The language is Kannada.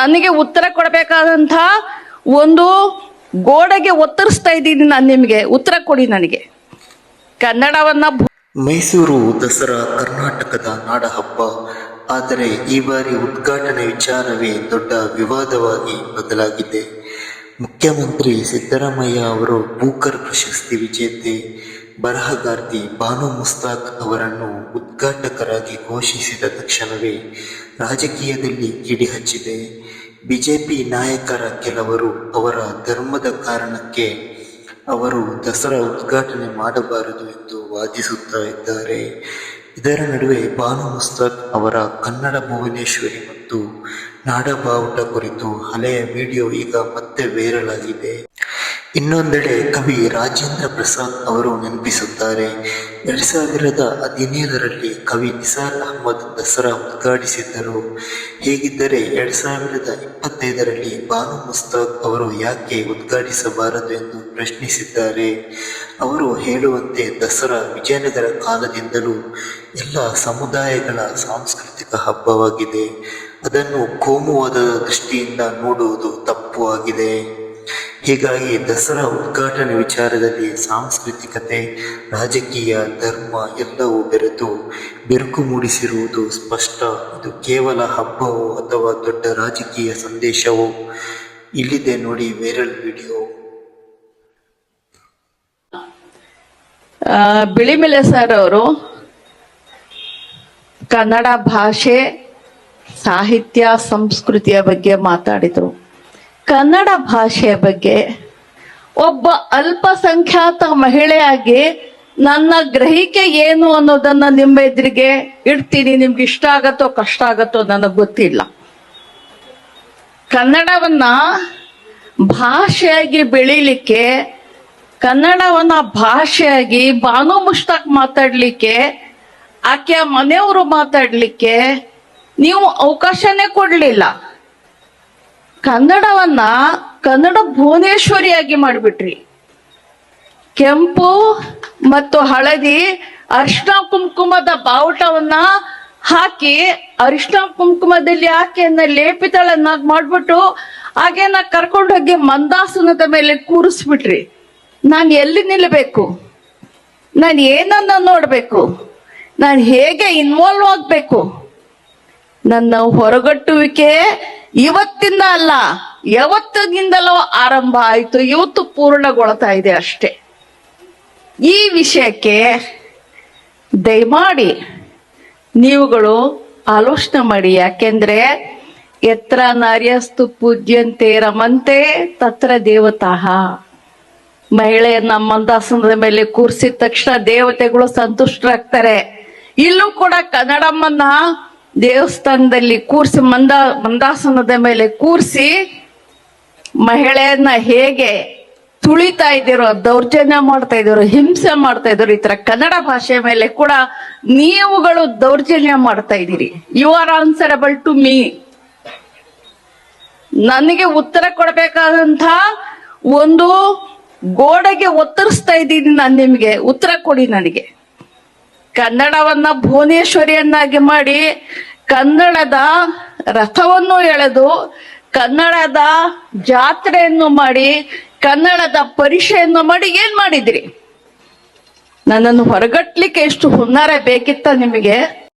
ನನಗೆ ಉತ್ತರ ಕೊಡಬೇಕಾದಂತ ಒಂದು ಗೋಡೆಗೆ ಒತ್ತರಿಸ್ತಾ ಇದ್ದೀನಿ ನಾನು ನಿಮಗೆ. ಉತ್ತರ ಕೊಡಿ ನನಗೆ. ಕನ್ನಡವನ್ನ ಮೈಸೂರು, ದಸರಾ, ಕರ್ನಾಟಕದ ನಾಡ ಹಬ್ಬ ಆದರೆ ಈ ಬಾರಿ ಉದ್ಘಾಟನೆ ವಿಚಾರವೇ ದೊಡ್ಡ ವಿವಾದವಾಗಿ ಬದಲಾಗಿದೆ. ಮುಖ್ಯಮಂತ್ರಿ ಸಿದ್ದರಾಮಯ್ಯ ಅವರು ಬೂಕರ್ ಪ್ರಶಸ್ತಿ ವಿಜೇತೆ. ಬರಹಗಾರ್ತಿ ಬಾನು ಮುಸ್ತಾಕ್ ಅವರನ್ನು ಉದ್ಘಾಟಕರಾಗಿ ಘೋಷಿಸಿದ ತಕ್ಷಣವೇ ರಾಜಕೀಯದಲ್ಲಿ ಕಿಡಿಹಚ್ಚಿದೆ ಬಿಜೆಪಿ ನಾಯಕರ ಕೆಲವರು ಅವರ ಧರ್ಮದ ಕಾರಣಕ್ಕೆ ಅವರು ದಸರಾ ಉದ್ಘಾಟನೆ ಮಾಡಬಾರದು ಎಂದು ವಾದಿಸುತ್ತಾ ಇದ್ದಾರೆ ಇದರ ನಡುವೆ ಬಾನು ಮುಸ್ತಾಕ್ ಅವರ ಕನ್ನಡ ಭುವನೇಶ್ವರಿ ಮತ್ತು ನಾಡಬಾವುಟ ಕುರಿತು ಹಳೆಯ ವಿಡಿಯೋ ಈಗ ಮತ್ತೆ ವೈರಲ್ ಆಗಿದೆ. ಇನ್ನೊಂದೆಡೆ ಕವಿ ರಾಜೇಂದ್ರ ಪ್ರಸಾದ್ ಅವರು ನೆನಪಿಸುತ್ತಾರೆ, ಎರಡ್ ಸಾವಿರದ ಹದಿನೇಳರಲ್ಲಿ ಕವಿ ನಿಸಾರ್ ಅಹಮದ್ ದಸರಾ ಉದ್ಘಾಟಿಸಿದ್ದರು. ಹೇಗಿದ್ದರೆ ಎರಡ್ ಸಾವಿರದ ಇಪ್ಪತ್ತೈದರಲ್ಲಿ ಬಾನು ಮುಸ್ತಾಕ್ ಅವರು ಯಾಕೆ ಉದ್ಘಾಟಿಸಬಾರದು ಎಂದು ಪ್ರಶ್ನಿಸಿದ್ದಾರೆ. ಅವರು ಹೇಳುವಂತೆ ದಸರಾ ವಿಜಯನಗರ ಕಾಲದಿಂದಲೂ ಎಲ್ಲ ಸಮುದಾಯಗಳ ಸಾಂಸ್ಕೃತಿಕ ಹಬ್ಬವಾಗಿದೆ. ಅದನ್ನು ಕೋಮುವಾದ ದೃಷ್ಟಿಯಿಂದ ನೋಡುವುದು ತಪ್ಪು ಆಗಿದೆ. ಹೀಗಾಗಿ ದಸರಾ ಉದ್ಘಾಟನೆ ವಿಚಾರದಲ್ಲಿ ಸಾಂಸ್ಕೃತಿಕತೆ, ರಾಜಕೀಯ, ಧರ್ಮ ಎಲ್ಲವೂ ಬೆರೆತು ಬಿರುಕು ಮೂಡಿಸಿರುವುದು ಸ್ಪಷ್ಟ. ಇದು ಕೇವಲ ಹಬ್ಬವೋ ಅಥವಾ ದೊಡ್ಡ ರಾಜಕೀಯ ಸಂದೇಶವೋ? ಇಲ್ಲಿದೆ ನೋಡಿ ವೈರಲ್ ವಿಡಿಯೋ ಬಿಳಿಮೆಲೆ ಸರ್ ಅವರು ಕನ್ನಡ ಭಾಷೆ, ಸಾಹಿತ್ಯ, ಸಂಸ್ಕೃತಿಯ ಬಗ್ಗೆ ಮಾತಾಡಿದ್ರು. ಕನ್ನಡ ಭಾಷೆಯ ಬಗ್ಗೆ ಒಬ್ಬ ಅಲ್ಪಸಂಖ್ಯಾತ ಮಹಿಳೆಯಾಗಿ ನನ್ನ ಗ್ರಹಿಕೆ ಏನು ಅನ್ನೋದನ್ನ ನಿಮ್ಮ ಎದುರಿಗೆ ಇಡ್ತೀನಿ. ನಿಮ್ಗೆ ಇಷ್ಟ ಆಗತ್ತೋ ಕಷ್ಟ ಆಗತ್ತೋ ನನಗೆ ಗೊತ್ತಿಲ್ಲ. ಕನ್ನಡವನ್ನ ಭಾಷೆಯಾಗಿ ಬೆಳಿಲಿಕ್ಕೆ, ಕನ್ನಡವನ್ನ ಭಾಷೆಯಾಗಿ ಬಾನು ಮುಷ್ತಾಕ್ ಮಾತಾಡ್ಲಿಕ್ಕೆ, ಆಕೆಯ ಮನೆಯವರು ಮಾತಾಡ್ಲಿಕ್ಕೆ ನೀವು ಅವಕಾಶನೇ ಕೊಡ್ಲಿಲ್ಲ. ಕನ್ನಡವನ್ನ ಕನ್ನಡ ಭುವನೇಶ್ವರಿಯಾಗಿ ಮಾಡಿಬಿಟ್ರಿ. ಕೆಂಪು ಮತ್ತು ಹಳದಿ ಅರಿಶಿನ ಕುಂಕುಮದ ಬಾವುಟವನ್ನ ಹಾಕಿ ಅರಿಶಿನ ಕುಂಕುಮದಲ್ಲಿ ಆಕೆಯನ್ನ ಲೇಪಿತಳನ್ನಾಗಿ ಮಾಡ್ಬಿಟ್ಟು ಆಕೆಯನ್ನ ಕರ್ಕೊಂಡು ಹೋಗಿ ಮಂದಾಸನದ ಮೇಲೆ ಕೂರಿಸ್ಬಿಟ್ರಿ. ನಾನು ಎಲ್ಲಿ ನಿಲ್ಲಬೇಕು ನಾನು ಏನನ್ನ ನೋಡ್ಬೇಕು? ನಾನು ಹೇಗೆ ಇನ್ವಾಲ್ವ್ ಆಗ್ಬೇಕು? ನನ್ನ ಹೊರಗಟ್ಟುವಿಕೆ ಇವತ್ತಿಂದ ಅಲ್ಲ, ಯಾವತ್ತಿನಿಂದಲೋ ಆರಂಭ ಆಯ್ತು, ಇವತ್ತು ಪೂರ್ಣಗೊಳ್ತಾ ಇದೆ ಅಷ್ಟೇ. ಈ ವಿಷಯಕ್ಕೆ ದಯಮಾಡಿ ನೀವುಗಳು ಆಲೋಚನೆ ಮಾಡಿ, ಯಾಕೆಂದ್ರೆ ಎತ್ರ ನಾರ್ಯಸ್ತು ಪೂಜ್ಯಂತೆ ರಮಂತೆ ತತ್ರ ದೇವತಾಹ ಮಹಿಳೆಯನ್ನ ದಾಸನದ ಮೇಲೆ ಕೂರಿಸಿದ ತಕ್ಷಣ ದೇವತೆಗಳು ಸಂತುಷ್ಟರಾಗ್ತಾರೆ. ಇಲ್ಲೂ ಕೂಡ ಕನ್ನಡಮ್ಮನ್ನ ದೇವಸ್ಥಾನದಲ್ಲಿ ಕೂರಿಸಿ ಮಂದ ಮಂದಾಸನದ ಮೇಲೆ ಕೂರಿಸಿ ಮಹಿಳೆಯನ್ನ ಹೇಗೆ ತುಳಿತಾ ಇದ್ದೀರೋ, ದೌರ್ಜನ್ಯ ಮಾಡ್ತಾ ಇದ್ದೀರೋ, ಹಿಂಸೆ ಮಾಡ್ತಾ ಇದ್ದೀರೋ ಈ ತರ ಕನ್ನಡ ಭಾಷೆ ಮೇಲೆ ಕೂಡ ನೀವುಗಳು ದೌರ್ಜನ್ಯ ಮಾಡ್ತಾ ಇದ್ದೀರಿ. You are answerable to me ನನಗೆ ಉತ್ತರ ಕೊಡಬೇಕಾದಂತ ಒಂದು ಗೋಡೆಗೆ ಒತ್ತರಿಸ್ತಾ ಇದ್ದೀನಿ ನಾನು ನಿಮಗೆ. ಉತ್ತರ ಕೊಡಿ ನನಗೆ. ಕನ್ನಡವನ್ನ ಭುವನೇಶ್ವರಿಯನ್ನಾಗಿ ಮಾಡಿ ಕನ್ನಡದ ರಥವನ್ನು ಎಳೆದು ಕನ್ನಡದ ಜಾತ್ರೆಯನ್ನು ಮಾಡಿ ಕನ್ನಡದ ಪರೀಕ್ಷೆಯನ್ನು ಮಾಡಿ ಏನ್ ಮಾಡಿದ್ರಿ? ನನ್ನನ್ನು ಹೊರಗಟ್ಲಿಕ್ಕೆ ಎಷ್ಟು ಹುನ್ನಾರ ಬೇಕಿತ್ತ ನಿಮಗೆ?